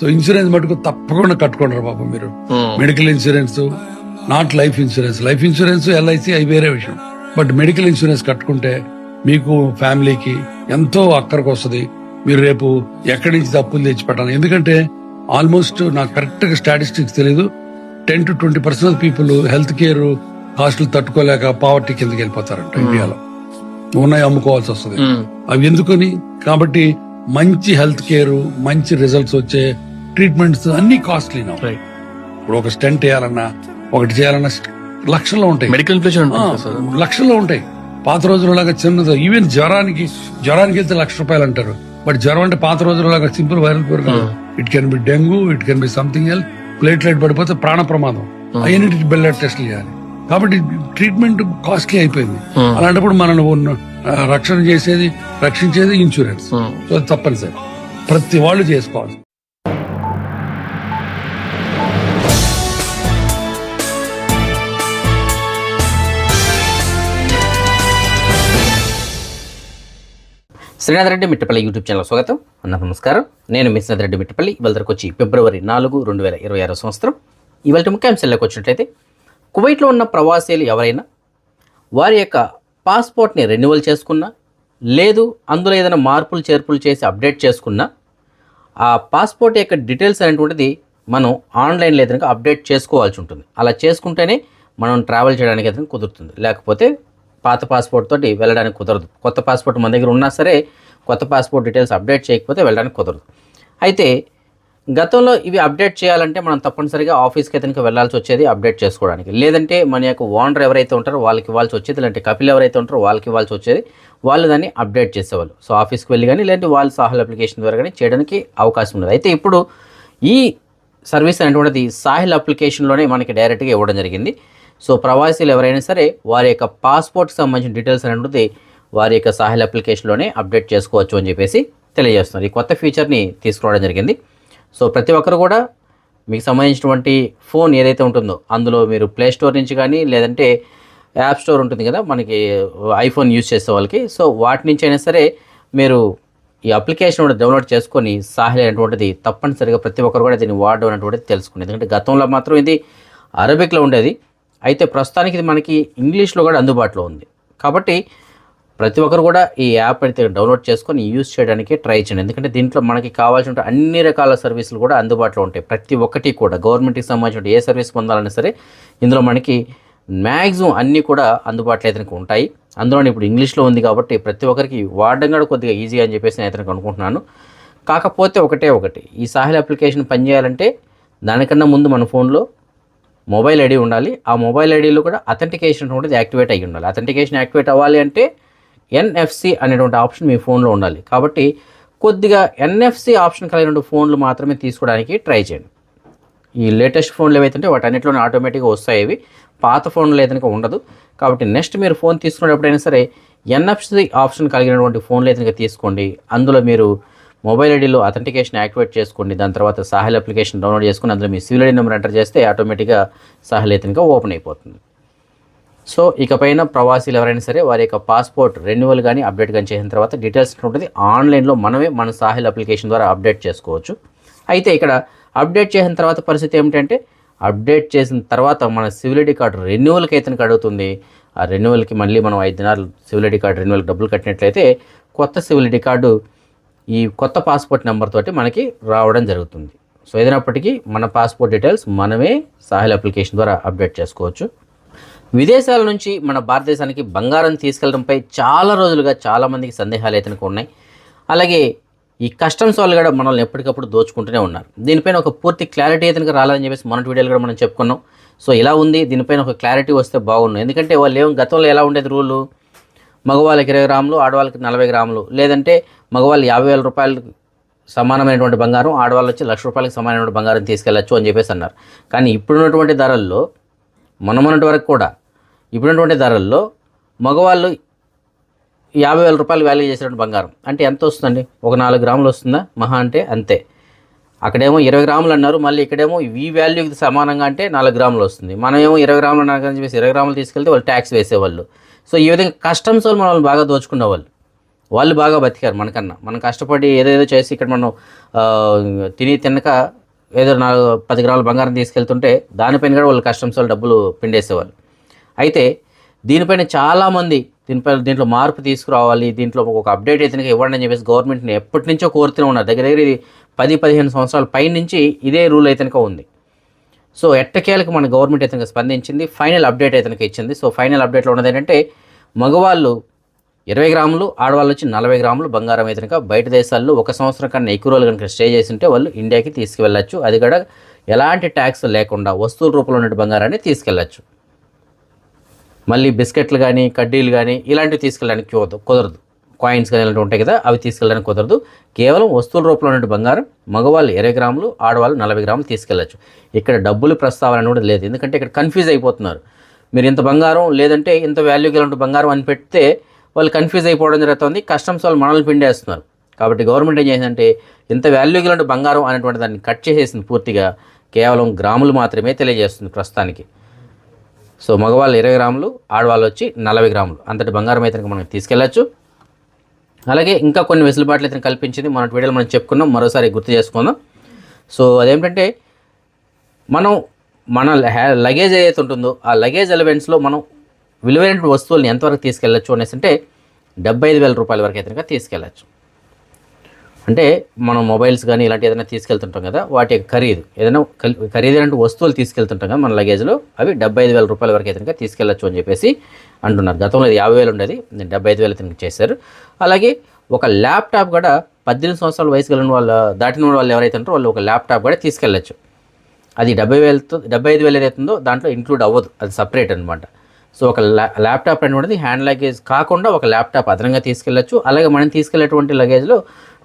So insurance మటుకు తప్పకుండా కట్టుకుంటారు పాపం మీరు. Medical insurance not life insurance life insurance LIC అవి వేరే విషయం. బట్ మెడికల్ ఇన్సూరెన్స్ కట్టుకుంటే మీకు ఫ్యామిలీకి ఎంతో అక్కడికి వస్తుంది. మీరు రేపు ఎక్కడి నుంచి తప్పులు తెచ్చి పెట్టాలి ఎందుకంటే ఆల్మోస్ట్ నాకు కరెక్ట్గా స్టాటిస్టిక్స్ తెలియదు ten to twenty percent people health care కాస్టులు తట్టుకోలేక పావర్టీ కిందకి వెళ్ళిపోతారంట ఇండియాలో. ఉన్నాయి అమ్ముకోవాల్సి వస్తుంది. అవి ఎందుకని? కాబట్టి మంచి హెల్త్ కేర్ మంచి రిజల్ట్స్ వచ్చే ట్రీట్మెంట్స్ అన్ని కాస్ట్లీ రైట్ ఇప్పుడు ఒక స్టెంట్ వేయాలన్నా ఒకటి చేయాలన్నా లక్షల్లో ఉంటాయి. మెడికల్ ఇన్ఫ్లేషన్ లక్షల్లో ఉంటాయి. పాత రోజులలాగా చిన్నది. ఈవెన్ జ్వరానికి జ్వరానికి వెళ్తే లక్ష రూపాయలు అంటారు. బట్ జ్వరం అంటే పాత రోజులలాగా సింపుల్ వైరల్ ఫీవర్ కాదు. It can be dengue it can be something L platelet పడిపోతే ప్రాణ ప్రమాదం. అవన్నిటికి బెల్లెట్ టెస్ట్లు చేయాలి. కాబట్టి ట్రీట్మెంట్ కాస్ట్లీ అయిపోయింది. అలాంటప్పుడు మనల్ని రక్షణ చేసేది రక్షించేది ఇన్సూరెన్స్ Hmm. సో అది తప్పనిసరి. ప్రతి వాళ్ళు చేసుకోవాలి. శ్రీనాథ్ రెడ్డి మిట్టపల్లి యూట్యూబ్ ఛానల్ స్వాగతం. అన్న నమస్కారం. నేను మీ శ్రీనాథ్ రెడ్డి మిట్టపల్లి. ఇవాళకు వచ్చి ఫిబ్రవరి నాలుగు రెండు వేల ఇరవై ఆరో సంవత్సరం. ఇవాళ ముఖ్యాంశాల్లోకి వచ్చినట్లయితే కువైట్లో ఉన్న ప్రవాసీలు ఎవరైనా వారి యొక్క పాస్పోర్ట్ని రెన్యువల్ చేసుకున్నా లేదు అందులో ఏదైనా మార్పులు చేర్పులు చేసి అప్డేట్ చేసుకున్నా ఆ పాస్పోర్ట్ యొక్క డీటెయిల్స్ అనేటువంటిది మనం ఆన్లైన్లో ఏదైనా అప్డేట్ చేసుకోవాల్సి ఉంటుంది. అలా చేసుకుంటేనే మనం ట్రావెల్ చేయడానికి అయితే కుదురుతుంది. లేకపోతే పాత పాస్పోర్ట్ తోటి వెళ్ళడానికి కుదరదు. కొత్త పాస్పోర్ట్ మన దగ్గర ఉన్నా సరే కొత్త పాస్పోర్ట్ డీటెయిల్స్ అప్డేట్ చేయకపోతే వెళ్ళడానికి కుదరదు. అయితే గతంలో ఇవి అప్డేట్ చేయాలంటే మనం తప్పనిసరిగా ఆఫీస్కి అతనికి వెళ్ళాల్సి వచ్చేది అప్డేట్ చేసుకోవడానికి. లేదంటే మన యొక్క ఓనర్ ఎవరైతే ఉంటారో వాళ్ళకి ఇవ్వాల్సి వచ్చేది లేదంటే కపిల్ ఎవరైతే ఉంటారో వాళ్ళకి ఇవ్వాల్సి వచ్చేది వాళ్ళు దాన్ని అప్డేట్ చేసేవాళ్ళు. సో ఆఫీస్కి వెళ్ళి కానీ లేదంటే వాళ్ళు సాహల్ అప్లికేషన్ ద్వారా కానీ చేయడానికి అవకాశం ఉండదు. అయితే ఇప్పుడు ఈ సర్వీస్ అనేటువంటిది సాహిల్ అప్లికేషన్లోనే మనకి డైరెక్ట్గా ఇవ్వడం జరిగింది. సో ప్రవాసీలు ఎవరైనా సరే వారి యొక్క పాస్పోర్ట్కి సంబంధించిన డీటెయిల్స్ అనేది వారి యొక్క సాహిల్ అప్లికేషన్లోనే అప్డేట్ చేసుకోవచ్చు అని చెప్పేసి తెలియజేస్తున్నారు. ఈ కొత్త ఫీచర్ని తీసుకురావడం జరిగింది. సో ప్రతి ఒక్కరు కూడా మీకు సంబంధించినటువంటి ఫోన్ ఏదైతే ఉంటుందో అందులో మీరు ప్లే స్టోర్ నుంచి కానీ లేదంటే యాప్ స్టోర్ ఉంటుంది కదా మనకి ఐఫోన్ యూజ్ చేసే వాళ్ళకి. సో వాటి నుంచి అయినా సరే మీరు ఈ అప్లికేషన్ కూడా డౌన్లోడ్ చేసుకొని సాహిల్ అనేటువంటిది తప్పనిసరిగా ప్రతి ఒక్కరు కూడా దీన్ని వాడడం అనేటువంటిది తెలుసుకుంది ఎందుకంటే గతంలో మాత్రం ఇది అరబిక్లో ఉండేది. అయితే ప్రస్తుతానికి ఇది మనకి ఇంగ్లీష్లో కూడా అందుబాటులో ఉంది. కాబట్టి ప్రతి ఒక్కరు కూడా ఈ యాప్ అయితే డౌన్లోడ్ చేసుకొని యూజ్ చేయడానికి ట్రై చేయండి. ఎందుకంటే దీంట్లో మనకి కావాల్సిన అన్ని రకాల సర్వీసులు కూడా అందుబాటులో ఉంటాయి. ప్రతి ఒక్కటి కూడా గవర్నమెంట్కి సంబంధించిన ఏ సర్వీస్ పొందాలన్నా సరే ఇందులో మనకి మ్యాక్సిమం అన్నీ కూడా అందుబాటులో అయితే ఉంటాయి. అందులోనే ఇప్పుడు ఇంగ్లీష్లో ఉంది కాబట్టి ప్రతి ఒక్కరికి వాడడం కూడా కొద్దిగా ఈజీ అని చెప్పేసి నేను అయితే అనుకుంటున్నాను. కాకపోతే ఒకటే ఒకటి ఈ సాహిల్ అప్లికేషన్ పనిచేయాలంటే దానికన్నా ముందు మన ఫోన్లో మొబైల్ ఐడి ఉండాలి. ఆ మొబైల్ ఐడిలో కూడా అథెంటికేషన్ అనేది యాక్టివేట్ అయ్యి ఉండాలి. అథెంటికేషన్ యాక్టివేట్ అవ్వాలి అంటే ఎన్ఎఫ్సి అనేటువంటి ఆప్షన్ మీ ఫోన్లో ఉండాలి. కాబట్టి కొద్దిగా ఎన్ఎఫ్సి ఆప్షన్ కలిగిన ఫోన్లు మాత్రమే తీసుకోవడానికి ట్రై చేయండి. ఈ లేటెస్ట్ ఫోన్లు ఏవైతుంటే వాటి వాటన్నిటిలోనే ఆటోమేటిక్గా వస్తాయి ఇవి పాత ఫోన్లు ఏదైనా ఉండదు. కాబట్టి నెక్స్ట్ మీరు ఫోన్ తీసుకునేటప్పుడైనా సరే ఎన్ఎఫ్సి ఆప్షన్ కలిగినటువంటి ఫోన్లు ఏదైనా తీసుకోండి. అందులో మీరు మొబైల్ ఐడిలో అథెంటికేషన్ యాక్టివేట్ చేసుకోండి. దాని తర్వాత సాహిల్ అప్లికేషన్ డౌన్లోడ్ చేసుకుని అందులో మీ సివిల్ ఐడి నెంబర్ ఎంటర్ చేస్తే ఆటోమేటిక్గా సాహిల్ అయితే ఓపెన్ అయిపోతుంది. సో ఇకపైన ప్రవాసీలు ఎవరైనా సరే వారి యొక్క పాస్పోర్ట్ రెన్యువల్ కానీ అప్డేట్ కానీ చేసిన తర్వాత డీటెయిల్స్ ఉంటుంది ఆన్లైన్లో మనమే మన సాహిల్ అప్లికేషన్ ద్వారా అప్డేట్ చేసుకోవచ్చు. అయితే ఇక్కడ అప్డేట్ చేసిన తర్వాత పరిస్థితి ఏమిటంటే అప్డేట్ చేసిన తర్వాత మన సివిల్ ఐడి కార్డు రెన్యువల్కి అయితే అడుగుతుంది. ఆ రెన్యువల్కి మళ్ళీ మనం ఐదు దినాలు సివిల్ ఐడి కార్డు రెన్యువల్ డబ్బులు కట్టినట్లయితే కొత్త సివిల్ ఐడి కార్డు ఈ కొత్త పాస్పోర్ట్ నెంబర్ తోటి మనకి రావడం జరుగుతుంది. సో ఏదైనప్పటికీ మన పాస్పోర్ట్ డీటెయిల్స్ మనమే సాహిల్ అప్లికేషన్ ద్వారా అప్డేట్ చేసుకోవచ్చు. విదేశాల నుంచి మన భారతదేశానికి బంగారం తీసుకెళ్ళడంపై చాలా రోజులుగా చాలామందికి సందేహాలు అయితే ఉన్నాయి. అలాగే ఈ కస్టమ్స్ వాళ్ళు కూడా మనల్ని ఎప్పటికప్పుడు దోచుకుంటూనే ఉన్నారు. దీనిపైన ఒక పూర్తి క్లారిటీ అయితే రాలేదని చెప్పేసి మొన్నటి వీడియోలు కూడా మనం చెప్పుకున్నాం. సో ఇలా ఉంది దీనిపైన ఒక క్లారిటీ వస్తే బాగుండు. ఎందుకంటే వాళ్ళు ఏం గతంలో ఎలా ఉండేది రూలు? మగవాళ్ళకి ఇరవై గ్రాములు ఆడవాళ్ళకి నలభై గ్రాములు. లేదంటే మగవాళ్ళు యాభై వేల రూపాయలు సమానమైనటువంటి బంగారం ఆడవాళ్ళు వచ్చి లక్ష రూపాయలకు సమానమైన బంగారం తీసుకెళ్ళచ్చు అని చెప్పేసి అన్నారు. కానీ ఇప్పుడున్నటువంటి ధరల్లో మొన్నమొన్నటి వరకు కూడా ఇప్పుడున్నటువంటి ధరల్లో మగవాళ్ళు యాభై వేల రూపాయలు వాల్యూ చేసినటువంటి బంగారం. అంటే ఎంత వస్తుందండి? ఒక నాలుగు గ్రాములు వస్తుందా? మహా అంటే అంతే. అక్కడేమో ఇరవై గ్రాములు అన్నారు మళ్ళీ ఇక్కడేమో ఈ వాల్యూకి సమానంగా అంటే నాలుగు గ్రాములు వస్తుంది. మనమేమో ఇరవై గ్రాములు అన్నారు అని చెప్పేసి ఇరవై గ్రాములు తీసుకెళ్తే వాళ్ళు ట్యాక్స్ వేసేవాళ్ళు. సో ఈ విధంగా కస్టమ్స్ వాళ్ళు మనల్ని బాగా దోచుకునే వాళ్ళు వాళ్ళు బాగా బతికారు మనకన్నా. మనం కష్టపడి ఏదేదో చేసి ఇక్కడ మనం తిని తినక ఏదో నాలుగు పది గ్రాముల బంగారం తీసుకెళ్తుంటే దానిపైన కూడా వాళ్ళు కస్టమ్స్ వాళ్ళు డబ్బులు పిండేసేవాళ్ళు. అయితే దీనిపైన చాలామంది దీనిపై దీంట్లో మార్పు తీసుకురావాలి దీంట్లో ఒక అప్డేట్ అయితే ఇవ్వండి అని చెప్పేసి గవర్నమెంట్ని ఎప్పటి నుంచో కోరుతూనే ఉన్నారు. దగ్గర దగ్గర ఇది పది పదిహేను సంవత్సరాల పై నుంచి ఇదే రూల్ అయితే ఉంది. సో ఎట్టకేలకు మన గవర్నమెంట్ అయితే స్పందించింది ఫైనల్ అప్డేట్ అయితే ఇచ్చింది. సో ఫైనల్ అప్డేట్లో ఉన్నది ఏంటంటే మగవాళ్ళు ఇరవై గ్రాములు ఆడవాళ్ళు వచ్చి నలభై గ్రాములు బంగారం ఇతనిక బయట దేశాల్లో ఒక సంవత్సరం కన్నా ఎక్కువ రోజులు కనుక స్టే చేసి ఉంటే వాళ్ళు ఇండియాకి తీసుకువెళ్ళచ్చు. అది కూడా ఎలాంటి ట్యాక్స్ లేకుండా వస్తువుల రూపంలో ఉన్న బంగారాన్ని తీసుకెళ్ళచ్చు. మళ్ళీ బిస్కెట్లు కానీ కడ్డీలు కానీ ఇలాంటివి తీసుకెళ్ళడానికి కుదరదు. కాయిన్స్ కానీ ఇలాంటివి ఉంటాయి కదా అవి తీసుకెళ్ళడానికి కుదరదు. కేవలం వస్తువుల రూపంలో ఉన్న బంగారం మగవాళ్ళు ఇరవై గ్రాములు ఆడవాళ్ళు నలభై గ్రాములు తీసుకెళ్ళచ్చు. ఇక్కడ డబ్బులు ప్రస్తావన కూడా లేదు. ఎందుకంటే ఇక్కడ కన్ఫ్యూజ్ అయిపోతున్నారు. మీరు ఇంత బంగారం లేదంటే ఇంత వాల్యూ గల బంగారం అని పెడితే వాళ్ళు కన్ఫ్యూజ్ అయిపోవడం జరుగుతుంది. కస్టమ్స్ వాళ్ళు మనల్ని పిండేస్తున్నారు. కాబట్టి గవర్నమెంట్ ఏం చేసిందంటే ఇంత వాల్యూ గల బంగారం అనేటువంటి దాన్ని కట్ చేసేసింది పూర్తిగా. కేవలం గ్రాములు మాత్రమే తెలియజేస్తుంది ప్రస్తుతానికి. సో మగవాళ్ళు ఇరవై గ్రాములు ఆడవాళ్ళు వచ్చి నలభై గ్రాములు. అంతటి బంగారం అయితే మనం తీసుకెళ్ళచ్చు. అలాగే ఇంకా కొన్ని వెసులుబాట్లు అయితే కల్పించింది. మన వీడియోలో మనం చెప్పుకున్నాం. మరోసారి గుర్తు చేసుకుందాం. సో అదేమిటంటే మనం మన లగేజ్ ఏదైతే ఉంటుందో ఆ లగేజ్ ఎలిమెంట్స్లో మనం విలువైన వస్తువులను ఎంతవరకు తీసుకెళ్ళచ్చు అనేసి అంటే డెబ్బై ఐదు వేల రూపాయల వరకు అయితే కనుక తీసుకెళ్ళచ్చు. అంటే మనం మొబైల్స్ కానీ ఇలాంటి ఏదైనా తీసుకెళ్తుంటాం కదా వాటి యొక్క ఖరీదు. ఏదైనా ఖరీదు ఖరీదైన వస్తువులు తీసుకెళ్తుంటాం కదా మన లగేజ్లో అవి డెబ్బై ఐదు వేల రూపాయల వరకు అయితే తీసుకెళ్ళచ్చు అని చెప్పేసి అంటున్నారు. గతంలో యాభై వేలు ఉండేది డెబ్బై ఐదు వేలు అయితే చేశారు. అలాగే ఒక ల్యాప్టాప్ కూడా పద్దెనిమిది సంవత్సరాల వయసు కలిగిన వాళ్ళ దాటిన వాళ్ళు ఎవరైతే ఉంటారో వాళ్ళు ఒక ల్యాప్టాప్ కూడా తీసుకెళ్ళచ్చు. అది డెబ్బై వేలతో డెబ్బై ఐదు వేలు ఏదైతుందో దాంట్లో ఇంక్లూడ్ అవ్వదు అది సపరేట్ అనమాట సో ఒక ల్యా ల్యాప్టాప్ అనేది హ్యాండ్ లగేజ్ కాకుండా ఒక ల్యాప్టాప్ అదనంగా తీసుకెళ్ళచ్చు. అలాగే మనం తీసుకెళ్ళేటువంటి లగేజ్లో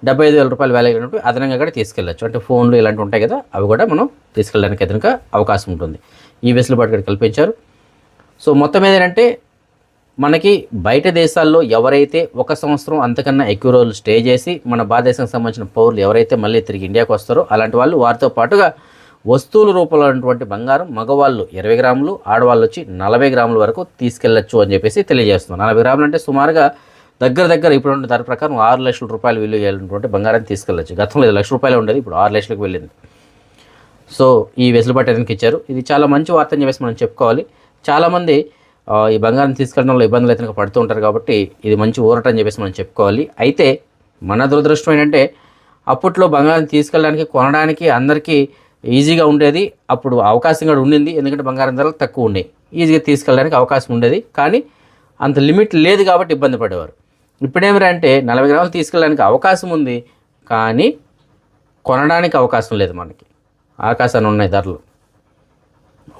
డెబ్బై ఐదు వేల రూపాయలు వాల్యూ ఉన్నప్పుడు అదనంగా కూడా తీసుకెళ్ళచ్చు. అంటే ఫోన్లు ఇలాంటివి ఉంటాయి కదా అవి కూడా మనం తీసుకెళ్ళడానికి అదనంగా అవకాశం ఉంటుంది. ఈ వెసులుబాటు కూడా కల్పించారు. సో మొత్తం ఏంటంటే మనకి బయట దేశాల్లో ఎవరైతే ఒక సంవత్సరం అంతకన్నా ఎక్కువ రోజులు స్టే చేసి మన భారతదేశానికి సంబంధించిన పౌరులు ఎవరైతే మళ్ళీ తిరిగి ఇండియాకు వస్తారో అలాంటి వాళ్ళు వారితో పాటుగా వస్తువుల రూపంలో ఉన్నటువంటి బంగారం మగవాళ్ళు ఇరవై గ్రాములు ఆడవాళ్ళు వచ్చి నలభై గ్రాముల వరకు తీసుకెళ్ళొచ్చు అని చెప్పేసి తెలియజేస్తున్నారు. నలభై గ్రాములు అంటే సుమారుగా దగ్గర దగ్గర ఇప్పుడు దాని ప్రకారం ఆరు లక్షల రూపాయలు విలువ చేయాలన్నటువంటి బంగారాన్ని తీసుకెళ్ళచ్చు. గతంలో ఐదు లక్షల రూపాయలు ఉండేది ఇప్పుడు ఆరు లక్షలకు వెళ్ళింది. సో ఈ వెసులుబాటు అతనికి ఇచ్చారు? ఇది చాలా మంచి వార్త అని చెప్పేసి మనం చెప్పుకోవాలి. చాలామంది ఈ బంగారం తీసుకెళ్ళడంలో ఇబ్బందులు అయితే పడుతూ ఉంటారు కాబట్టి ఇది మంచి ఊరట అని చెప్పేసి మనం చెప్పుకోవాలి. అయితే మన దురదృష్టం ఏంటంటే అప్పట్లో బంగారం తీసుకెళ్ళడానికి కొనడానికి అందరికీ ఈజీగా ఉండేది. అప్పుడు అవకాశం కూడా ఉండింది. ఎందుకంటే బంగారం ధరలు తక్కువ ఉండేవి ఈజీగా తీసుకెళ్ళడానికి అవకాశం ఉండేది. కానీ అంత లిమిట్ లేదు కాబట్టి ఇబ్బంది పడేవారు. ఇప్పుడేమిరా అంటే నలభై గ్రాములు తీసుకెళ్ళడానికి అవకాశం ఉంది కానీ కొనడానికి అవకాశం లేదు మనకి. ఆకాశాన్ని ఉన్నాయి ధరలు.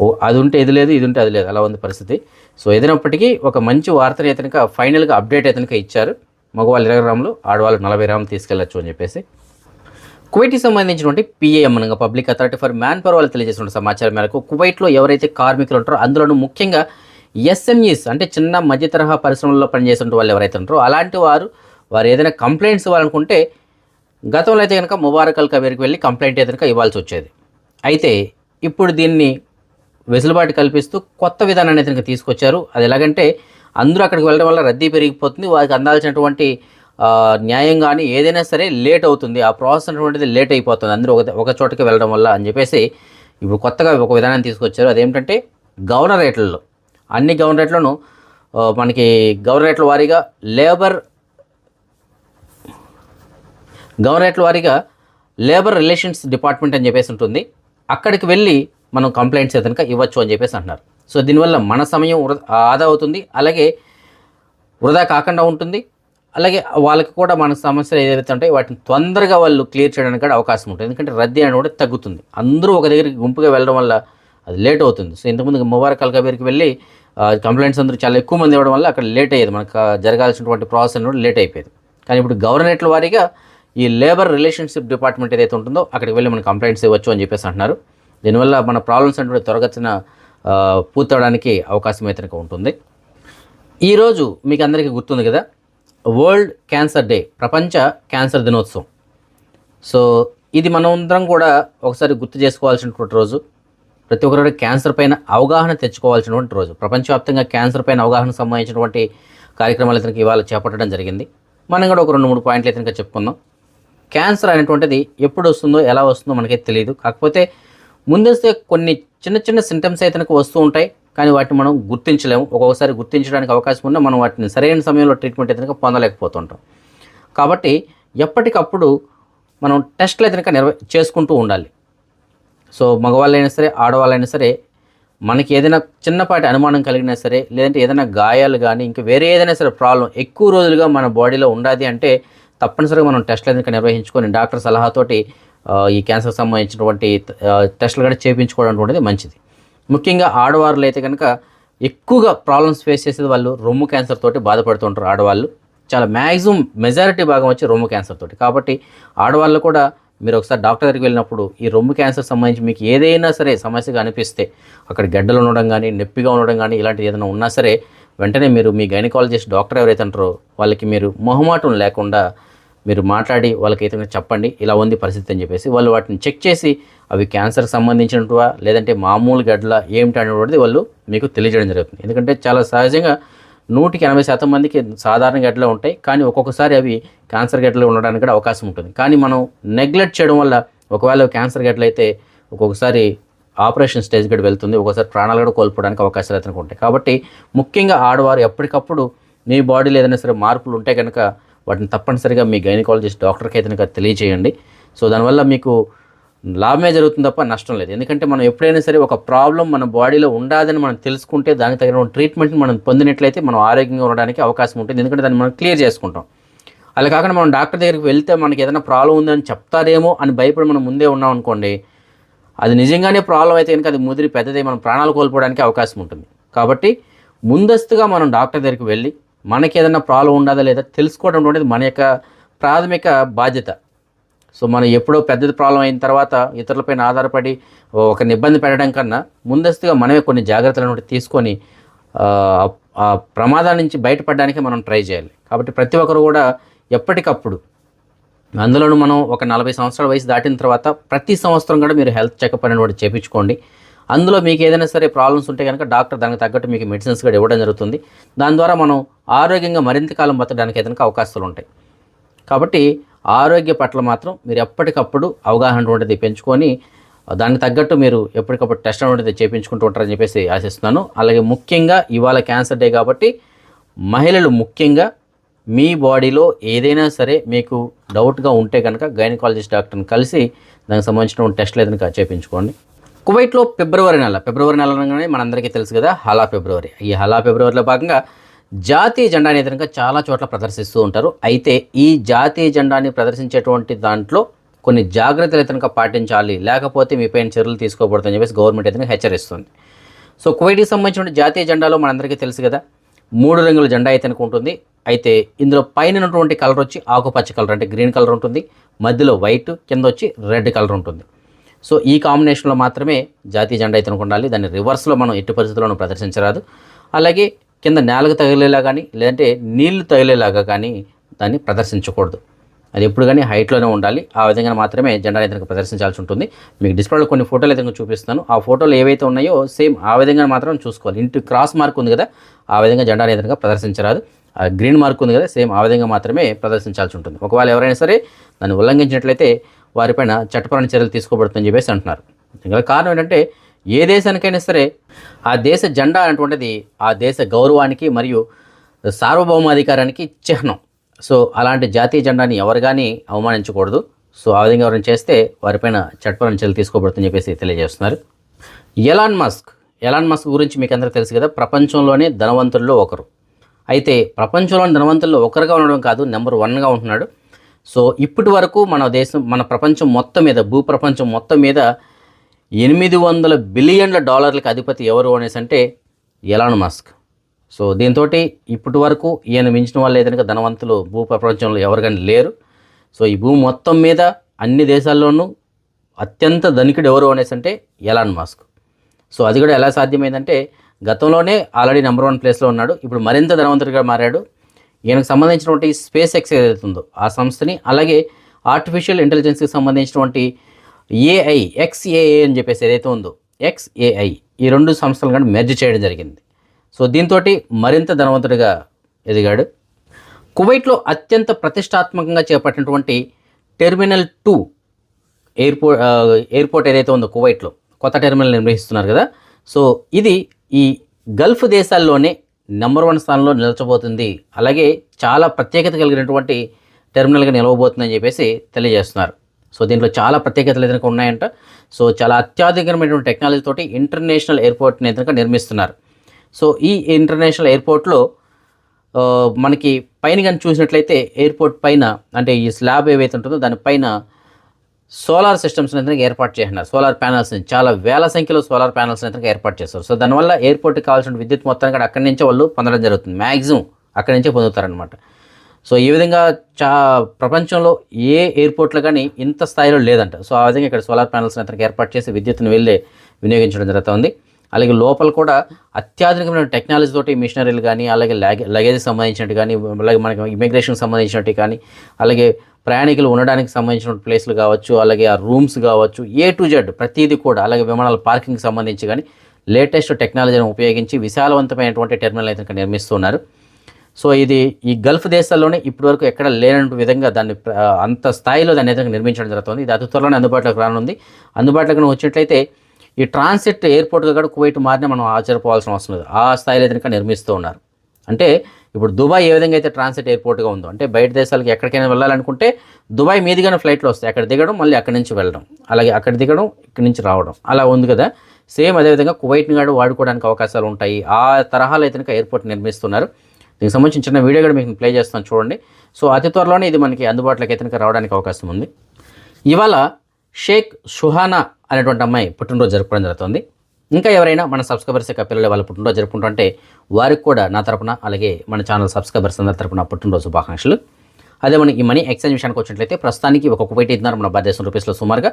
ఓ అది ఉంటే ఇది లేదు ఇది ఉంటే అది లేదు అలా ఉంది పరిస్థితి. సో ఏదైనప్పటికీ ఒక మంచి వార్తని ఇతనిక ఫైనల్గా అప్డేట్ ఇతనిక ఇచ్చారు. మగవాళ్ళు ఇరవై గ్రాములు ఆడవాళ్ళు నలభై గ్రాములు తీసుకెళ్ళచ్చు అని చెప్పేసి. కువైట్కి సంబంధించినటువంటి పిఏఎం అనగా public authority for manpower వాళ్ళు తెలియజేసిన సమాచారం మేరకు కువైట్లో ఎవరైతే కార్మికులు ఉంటారో అందులోనూ ముఖ్యంగా ఎస్ఎంఈస్ అంటే చిన్న మధ్య తరహా పరిశ్రమల్లో పనిచేసే వాళ్ళు ఎవరైతే ఉంటారో అలాంటి వారు వారు ఏదైనా కంప్లైంట్స్ ఇవ్వాలనుకుంటే గతంలో అయితే కనుక ముబారకల్ అల్ కబీర్కి వెళ్ళి కంప్లైంట్ అయితే ఇవ్వాల్సి వచ్చేది. అయితే ఇప్పుడు దీన్ని వెసులుబాటు కల్పిస్తూ కొత్త విధానాన్ని అయితే కనుక తీసుకొచ్చారు. అది ఎలాగంటే అందరూ అక్కడికి వెళ్ళడం వల్ల రద్దీ పెరిగిపోతుంది. వారికి అందాల్సినటువంటి న్యాయం కానీ ఏదైనా సరే లేట్ అవుతుంది. ఆ ప్రాసెస్ అనేటువంటిది లేట్ అయిపోతుంది. అందరూ ఒక ఒక చోటకి వెళ్ళడం వల్ల అని చెప్పేసి ఇప్పుడు కొత్తగా ఒక విధానాన్ని తీసుకొచ్చారు. అదేమిటంటే గవర్నరేట్లలో అన్ని గవర్నరేట్లను మనకి గవర్నరేట్ల వారీగా లేబర్ గవర్నరేట్ల వారీగా లేబర్ రిలేషన్స్ డిపార్ట్మెంట్ అని చెప్పేసి ఉంటుంది. అక్కడికి వెళ్ళి మనం కంప్లైంట్స్ కనుక ఇవ్వచ్చు అని చెప్పేసి అంటున్నారు. సో దీనివల్ల మన సమయం ఆదా అవుతుంది. అలాగే వృధా కాకుండా ఉంటుంది. అలాగే వాళ్ళకి కూడా మన సమస్యలు ఏదైతే ఉంటాయో వాటిని తొందరగా వాళ్ళు క్లియర్ చేయడానికి కూడా అవకాశం ఉంటుంది. ఎందుకంటే రద్దీ అనేది కూడా తగ్గుతుంది. అందరూ ఒక దగ్గరికి గుంపుగా వెళ్ళడం వల్ల అది లేట్ అవుతుంది. సో ఇంతకుముందు ముబారక్ అల్ కబీర్కి వెళ్ళి కంప్లైంట్స్ అందరూ చాలా ఎక్కువ మంది ఇవ్వడం వల్ల అక్కడ లేట్ అయ్యేది. మనకు జరగాల్సినటువంటి ప్రాసెస్ అనేది కూడా లేట్ అయిపోయేది. కానీ ఇప్పుడు గవర్నరేట్ల వారీగా ఈ లేబర్ రిలేషన్షిప్ డిపార్ట్మెంట్ ఏదైతే ఉంటుందో అక్కడికి వెళ్ళి మనం కంప్లైంట్స్ ఇవ్వచ్చు అని చెప్పేసి అంటున్నారు. దీనివల్ల మన ప్రాబ్లమ్స్ అంటే త్వరగతిన పూర్తవడానికి అవకాశం అయితే ఉంటుంది. ఈరోజు మీకు అందరికీ గుర్తుంది కదా వరల్డ్ క్యాన్సర్ డే ప్రపంచ క్యాన్సర్ దినోత్సవం. సో ఇది మనందరం కూడా ఒకసారి గుర్తు చేసుకోవాల్సినటువంటి రోజు. ప్రతి ఒక్కరు క్యాన్సర్ పైన అవగాహన తెచ్చుకోవాల్సినటువంటి రోజు. ప్రపంచవ్యాప్తంగా క్యాన్సర్ పైన అవగాహన సంబంధించినటువంటి కార్యక్రమాలు ఇతనికి ఇవాళ చేపట్టడం జరిగింది. మనం కూడా ఒక రెండు మూడు పాయింట్లు అయితే చెప్పుకుందాం. క్యాన్సర్ అనేటువంటిది ఎప్పుడు వస్తుందో ఎలా వస్తుందో మనకైతే తెలియదు. కాకపోతే ముందస్తే కొన్ని చిన్న చిన్న సింటమ్స్ అయితే వస్తూ ఉంటాయి. కానీ వాటిని మనం గుర్తించలేము. ఒక్కొక్కసారి గుర్తించడానికి అవకాశం ఉన్నా మనం వాటిని సరైన సమయంలో ట్రీట్మెంట్ అయితే పొందలేకపోతుంటాం. కాబట్టి ఎప్పటికప్పుడు మనం టెస్ట్లు అయితే నిర్వ చేసుకుంటూ ఉండాలి. సో మగవాళ్ళైనా సరే ఆడవాళ్ళైనా సరే మనకి ఏదైనా చిన్నపాటి అనుమానం కలిగినా సరే లేదంటే ఏదైనా గాయాలు కానీ ఇంకా వేరే ఏదైనా సరే ప్రాబ్లం ఎక్కువ రోజులుగా మన బాడీలో ఉండాలి అంటే తప్పనిసరిగా మనం టెస్ట్లు కనుక నిర్వహించుకొని డాక్టర్ సలహాతోటి ఈ క్యాన్సర్కి సంబంధించినటువంటి టెస్టులు కూడా చేయించుకోవడం అనేటువంటిది మంచిది. ముఖ్యంగా ఆడవాళ్ళు అయితే కనుక ఎక్కువగా ప్రాబ్లమ్స్ ఫేస్ చేసేది వాళ్ళు రొమ్ము క్యాన్సర్ తోటి బాధపడుతుంటారు ఆడవాళ్ళు. చాలా మ్యాక్సిమం మెజారిటీ భాగం వచ్చి రొమ్ము క్యాన్సర్ తోటి. కాబట్టి ఆడవాళ్ళు కూడా మీరు ఒకసారి డాక్టర్ దగ్గరికి వెళ్ళినప్పుడు ఈ రొమ్ము క్యాన్సర్ సంబంధించి మీకు ఏదైనా సరే సమస్యగా అనిపిస్తే అక్కడ గడ్డలు ఉండడం కానీ నొప్పిగా ఉండడం కానీ ఇలాంటివి ఏదైనా ఉన్నా సరే వెంటనే మీరు మీ గైనకాలజిస్ట్ డాక్టర్ ఎవరైతే అంటారో వాళ్ళకి మీరు మొహమాటం లేకుండా మీరు మాట్లాడి వాళ్ళకి అయితే చెప్పండి ఇలా ఉంది పరిస్థితి అని చెప్పేసి వాళ్ళు వాటిని చెక్ చేసి అవి క్యాన్సర్కి సంబంధించినట్టువా లేదంటే మామూలు గడ్డల ఏమిటి అనేటువంటిది వాళ్ళు మీకు తెలియజేయడం జరుగుతుంది. ఎందుకంటే చాలా సహజంగా నూటికి ఎనభై శాతం మందికి సాధారణ గడ్డలు ఉంటాయి. కానీ ఒక్కొక్కసారి అవి క్యాన్సర్ గడ్డలు ఉండడానికి కూడా అవకాశం ఉంటుంది. కానీ మనం నెగ్లెక్ట్ చేయడం వల్ల ఒకవేళ క్యాన్సర్ గడ్డలు అయితే ఒక్కొక్కసారి ఆపరేషన్ స్టేజ్ కూడా వెళ్తుంది. ఒక్కోసారి ప్రాణాలు కూడా కోల్పోవడానికి అవకాశాలు అయితే ఉంటాయి. కాబట్టి ముఖ్యంగా ఆడవారు ఎప్పటికప్పుడు మీ బాడీలో ఏదైనా సరే మార్పులు ఉంటే కనుక వాటిని తప్పనిసరిగా మీ గైనకాలజిస్ట్ డాక్టర్కి అయితే కనుక తెలియజేయండి. సో దానివల్ల మీకు లాభమే జరుగుతుంది తప్ప నష్టం లేదు. ఎందుకంటే మనం ఎప్పుడైనా సరే ఒక ప్రాబ్లం మన బాడీలో ఉండాలని మనం తెలుసుకుంటే దానికి తగిన ట్రీట్మెంట్ని మనం పొందినట్లయితే మనం ఆరోగ్యంగా ఉండడానికి అవకాశం ఉంటుంది. ఎందుకంటే దాన్ని మనం క్లియర్ చేసుకుంటాం. అలా కాకుండా మనం డాక్టర్ దగ్గరికి వెళ్తే మనకి ఏదైనా ప్రాబ్లం ఉందని చెప్తారేమో అని భయపడి మనం ముందే ఉన్నాం అనుకోండి అది నిజంగానే ప్రాబ్లం అయితే కనుక అది ముదిరి పెద్దది మనం ప్రాణాలు కోల్పోవడానికి అవకాశం ఉంటుంది. కాబట్టి ముందస్తుగా మనం డాక్టర్ దగ్గరికి వెళ్ళి మనకి ఏదైనా ప్రాబ్లం ఉండదా లేదా తెలుసుకోవడం అనేది మన యొక్క ప్రాథమిక బాధ్యత. సో మనం ఎప్పుడో పెద్దది ప్రాబ్లం అయిన తర్వాత ఇతరులపైన ఆధారపడి ఒక ఇబ్బంది పెట్టడం కన్నా ముందస్తుగా మనమే కొన్ని జాగ్రత్తలు తీసుకొని ఆ, ప్రమాదాల నుంచి బయటపడడానికి మనం ట్రై చేయాలి. కాబట్టి ప్రతి ఒక్కరు కూడా ఎప్పటికప్పుడు అందులోనూ మనం ఒక నలభై సంవత్సరాల వయసు దాటిన తర్వాత ప్రతి సంవత్సరం కూడా మీరు హెల్త్ చెకప్ అనేది కూడా చేయించుకోండి అందులో మీకు ఏదైనా సరే ప్రాబ్లమ్స్ ఉంటే కనుక డాక్టర్ దానికి తగ్గట్టు మీకు మెడిసిన్స్ కూడా ఇవ్వడం జరుగుతుంది. దాని ద్వారా మనం ఆరోగ్యంగా మరింత కాలం బతకడానికి ఏదైనా అవకాశాలు ఉంటాయి. కాబట్టి ఆరోగ్య పట్ల మాత్రం మీరు ఎప్పటికప్పుడు అవగాహన అనేది పెంచుకొని దానికి తగ్గట్టు మీరు ఎప్పటికప్పుడు టెస్ట్ అనేది చేయించుకుంటూ ఉంటారని చెప్పేసి ఆశిస్తున్నాను. అలాగే ముఖ్యంగా ఇవాళ క్యాన్సర్ డే కాబట్టి మహిళలు ముఖ్యంగా మీ బాడీలో ఏదైనా సరే మీకు డౌట్గా ఉంటే కనుక గైనకాలజిస్ట్ డాక్టర్ని కలిసి దానికి సంబంధించిన టెస్ట్లు ఏదైనా చేయించుకోండి కువైట్లో ఫిబ్రవరి నెల ఫిబ్రవరి నెల అనగానే మనందరికీ తెలుసు కదా హలా ఫిబ్రవరి. ఈ హలా ఫిబ్రవరిలో భాగంగా జాతీయ జెండాని ఎదురుగా చాలా చోట్ల ప్రదర్శిస్తూ ఉంటారు. అయితే ఈ జాతీయ జెండాని ప్రదర్శించేటువంటి దాంట్లో కొన్ని జాగ్రత్తలు అయితే పాటించాలి. లేకపోతే మీపైన చర్యలు తీసుకోబడుతుందని చెప్పేసి గవర్నమెంట్ అయితే హెచ్చరిస్తుంది. సో కువైట్కి సంబంధించిన జాతీయ జెండాలో మనందరికీ తెలుసు కదా మూడు రంగుల జెండా అయితే ఉంటుంది. అయితే ఇందులో పైన ఉన్నటువంటి కలర్ వచ్చి ఆకుపచ్చ కలర్ అంటే గ్రీన్ కలర్ ఉంటుంది. మధ్యలో వైట్ కింద వచ్చి రెడ్ కలర్ ఉంటుంది. సో ఈ కాంబినేషన్లో మాత్రమే జాతీయ జెండా అయితే ఉండాలి. దాన్ని రివర్స్లో మనం ఎట్టి పరిస్థితుల్లోనూ ప్రదర్శించరాదు. అలాగే కింద నేలకు తగిలేలా కానీ లేదంటే నీళ్ళు తగిలేలాగా కానీ దాన్ని ప్రదర్శించకూడదు. అది ఎప్పుడు కానీ హైట్లోనే ఉండాలి. ఆ విధంగా మాత్రమే జెండా ఇతనికి ప్రదర్శించాల్సి ఉంటుంది. మీకు డిస్ప్లేలో కొన్ని ఫోటోలు అయితే చూపిస్తాను. ఆ ఫోటోలు ఏవైతే ఉన్నాయో సేమ్ ఆ విధంగా మాత్రం చూసుకోవాలి. ఇంటి క్రాస్ మార్క్ ఉంది కదా ఆ విధంగా జెండా ఇతనిగా ప్రదర్శించరాదు. ఆ గ్రీన్ మార్క్ ఉంది కదా సేమ్ ఆ విధంగా మాత్రమే ప్రదర్శించాల్సి ఉంటుంది. ఒకవేళ ఎవరైనా సరే దాన్ని ఉల్లంఘించినట్లయితే వారిపైన చట్టపరమైన చర్యలు తీసుకోబడుతుందని చెప్పేసి అంటున్నారు. కారణం ఏంటంటే ఏ దేశానికైనా సరే ఆ దేశ జెండా అనేటువంటిది ఆ దేశ గౌరవానికి మరియు సార్వభౌమాధికారానికి చిహ్నం. సో అలాంటి జాతీయ జెండాని ఎవరు కానీ అవమానించకూడదు. సో ఆ విధంగా ఎవరైనా చేస్తే వారిపైన చట్టపరమైన చర్యలు తీసుకోబడుతుందని చెప్పేసి తెలియజేస్తున్నారు. ఎలాన్ మస్క్ ఎలాన్ మస్క్ గురించి మీకు అందరికీ తెలుసు కదా ప్రపంచంలోనే ధనవంతుల్లో ఒకరు. అయితే ప్రపంచంలోని ధనవంతుల్లో ఒకరుగా ఉండడం కాదు నెంబర్ వన్గా ఉంటున్నాడు. సో ఇప్పటి వరకు మన దేశం మన ప్రపంచం మొత్తం మీద భూప్రపంచం మొత్తం మీద ఎనిమిది వందల బిలియన్ల డాలర్లకు అధిపతి ఎవరు అనేసి అంటే ఎలాన్ మస్క్. సో దీంతో ఇప్పటి వరకు ఈయన మించిన వాళ్ళు ఏదైనా ధనవంతులు భూ ప్రపంచంలో ఎవరికైనా లేరు. సో ఈ భూమి మొత్తం మీద అన్ని దేశాల్లోనూ అత్యంత ధనికుడు ఎవరు అనేసి అంటే ఎలాన్ మస్క్. సో అది కూడా ఎలా సాధ్యమైందంటే గతంలోనే ఆల్రెడీ నెంబర్ వన్ ప్లేస్లో ఉన్నాడు. ఇప్పుడు మరింత ధనవంతుడిగా మారాడు. ఈయనకు సంబంధించినటువంటి స్పేస్ ఎక్స్ ఏదైతుందో ఆ సంస్థని అలాగే ఆర్టిఫిషియల్ ఇంటెలిజెన్స్కి సంబంధించినటువంటి ఏఐ ఎక్స్ఏఐ అని చెప్పేసి ఏదైతే ఉందో ఎక్స్ఏఐ ఈ రెండు సంస్థలు కానీ మెర్జ్ చేయడం జరిగింది. సో దీంతో మరింత ధనవంతుడిగా ఎదిగాడు. కువైట్లో అత్యంత ప్రతిష్టాత్మకంగా చేపట్టినటువంటి టెర్మినల్ టూ ఎయిర్పోర్ట్ ఎయిర్పోర్ట్ ఏదైతే ఉందో కువైట్లో కొత్త టెర్మినల్ నిర్వహిస్తున్నారు కదా. సో ఇది ఈ గల్ఫ్ దేశాల్లోనే నెంబర్ వన్ స్థానంలో నిలచబోతుంది. అలాగే చాలా ప్రత్యేకత కలిగినటువంటి టెర్మినల్గా నిలవబోతుందని చెప్పేసి తెలియజేస్తున్నారు. సో దీంట్లో చాలా ప్రత్యేకతలు ఏదైనా ఉన్నాయంట. సో చాలా అత్యాధునికమైనటువంటి టెక్నాలజీ తోటి ఇంటర్నేషనల్ ఎయిర్పోర్ట్ని ఏదైనా నిర్మిస్తున్నారు. సో ఈ ఇంటర్నేషనల్ ఎయిర్పోర్ట్లో మనకి పైన కానీ చూసినట్లయితే ఎయిర్పోర్ట్ పైన అంటే ఈ స్లాబ్ ఏవైతే ఉంటుందో దానిపైన సోలార్ సిస్టమ్స్ అనేది ఏర్పాటు చేస్తున్నారు. సోలార్ ప్యానల్స్ చాలా వేల సంఖ్యలో సోలార్ ప్యానల్స్ అనేది ఏర్పాటు చేస్తారు సో దానివల్ల ఎయిర్పోర్ట్కి కావాల్సిన విద్యుత్ మొత్తాన్ని కూడా అక్కడి నుంచే వాళ్ళు పొందడం జరుగుతుంది. మ్యాక్సిమం అక్కడి నుంచే పొందుతారనమాట సో ఈ విధంగా చా ప్రపంచంలో ఏ ఎయిర్పోర్ట్లో కానీ ఇంత స్థాయిలో లేదంట. సో ఆ విధంగా ఇక్కడ సోలార్ ప్యానల్స్ అతనికి ఏర్పాటు చేసి విద్యుత్తును వెళ్ళి వినియోగించడం జరుగుతుంది. అలాగే లోపల కూడా అత్యాధునికమైన టెక్నాలజీ తోటి మిషనరీలు కానీ అలాగే లగేజ్ సంబంధించినట్టు కానీ అలాగే మనకి ఇమిగ్రేషన్కి సంబంధించినట్టు కానీ అలాగే ప్రయాణికులు ఉండడానికి సంబంధించిన ప్లేస్లు కావచ్చు అలాగే ఆ రూమ్స్ కావచ్చు ఏ టు జెడ్ ప్రతిదీ కూడా అలాగే విమానాల పార్కింగ్కి సంబంధించి కానీ లేటెస్ట్ టెక్నాలజీని ఉపయోగించి విశాలవంతమైనటువంటి టెర్మినల్ అయితే నిర్మిస్తున్నారు. సో ఇది ఈ గల్ఫ్ దేశాల్లోనే ఇప్పటివరకు ఎక్కడ లేనటువంటి విధంగా దాన్ని అంత స్థాయిలో దాన్ని అయితే నిర్మించడం జరుగుతుంది. ఇది అతి త్వరలోనే అందుబాటులోకి రానుంది. అందుబాటులోకి వచ్చినట్లయితే ఈ ట్రాన్సిట్ ఎయిర్పోర్ట్గా కూడా కువైట్ మారిన మనం ఆచరిపోవాల్సిన అవసరం లేదు. ఆ స్థాయిలో అయితే కనుక నిర్మిస్తూ ఉన్నారు. అంటే ఇప్పుడు దుబాయ్ ఏ విధంగా అయితే ట్రాన్సిట్ ఎయిర్పోర్ట్గా ఉందో అంటే బయట దేశాలకు ఎక్కడికైనా వెళ్ళాలనుకుంటే దుబాయ్ మీదుగానే ఫ్లైట్లు వస్తాయి. అక్కడ దిగడం మళ్ళీ అక్కడి నుంచి వెళ్ళడం అలాగే అక్కడ దిగడం ఇక్కడి నుంచి రావడం. అలా ఉంది కదా. సేమ్ అదేవిధంగా కువైట్ని కూడా వాడుకోవడానికి అవకాశాలు ఉంటాయి. ఆ తరహాలో అయితే కనుక ఎయిర్పోర్ట్ నిర్మిస్తున్నారు. దీనికి సంబంధించిన చిన్న వీడియో కూడా మీకు ప్లే చేస్తాను చూడండి. సో అతి త్వరలోనే ఇది మనకి అందుబాటులోకి అయితే రావడానికి అవకాశం ఉంది. ఇవాళ షేక్ సుహానా అనేటువంటి అమ్మాయి పుట్టినరోజు జరుపుకోవడం జరుగుతుంది. ఇంకా ఎవరైనా మన సబ్స్క్రైబర్స్ యొక్క పిల్లలు వాళ్ళ పుట్టినరోజు జరుపుకుంటుంటే వారికి కూడా నా తరపున అలాగే మన ఛానల్ సబ్స్క్రైబర్స్ అందరి తరపున పుట్టినరోజు శుభాకాంక్షలు. అదే మనకి ఈ మనీ ఎక్స్చేంజ్ విషయానికి వచ్చినట్లయితే ప్రస్తుతానికి ఒక కోటి ఇద్దరు మన భారతదేశం రూపీస్లో సుమారుగా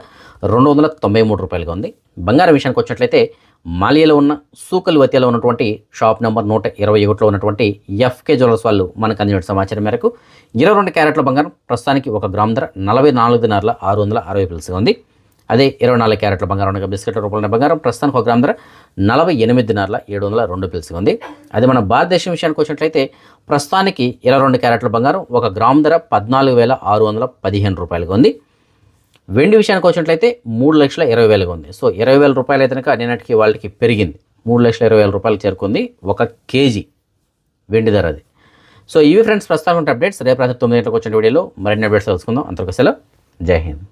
రెండు వందల తొంభై మూడు రూపాయలుగా ఉంది. బంగారం విషయానికి వచ్చినట్లయితే మాలియాలో ఉన్న సూకల్ వతియాలో ఉన్నటువంటి షాప్ నెంబర్ నూట ఇరవై ఒకటిలో ఉన్నటువంటి ఎఫ్కే జ్యువెలర్స్ వాళ్ళు మనకు అందిన సమాచారం మేరకు ఇరవై రెండు క్యారెట్ల బంగారం ప్రస్తుతానికి ఒక గ్రామ్ ధర నలభై నాలుగు దినారుల ఆరు వందల అరవై పిలుసుగా ఉంది. అదే ఇరవై నాలుగు క్యారెట్ల బంగారం ఉండగా బిస్కెట్ రూపాయల బంగారం. ప్రస్తుతానికి ఒక గ్రామ ధర నలభై ఎనిమిది దినార్ల ఏడు వందల రెండు పిలుసుగా ఉంది. అదే మన భారతదేశం విషయానికి వచ్చినట్లయితే ప్రస్తుతానికి ఇరవై రెండు క్యారెట్ల బంగారం ఒక గ్రామ్ ధర పద్నాలుగు వేల ఆరు వందల పదిహేను రూపాయలుగా ఉంది. వెండి విషయానికి వచ్చినట్లయితే మూడు లక్షల ఇరవై వేలుగా ఉంది. సో ఇరవై వేల రూపాయలు అయితే కనుక నిన్నటికి వాళ్ళకి పెరిగింది. మూడు లక్షల ఇరవై వేల రూపాయలు చేరుకుంది ఒక కేజీ వెండి ధర అది. సో ఇవి ఫ్రెండ్స్ ప్రస్తుతం అప్డేట్స్. రేపు రాత్రి తొమ్మిది గంటలకు వచ్చిన వీడియోలో మరిన్ని అప్డేట్స్ తెలుసుకుందాం. అంతకు సెలవు. జై హింద్.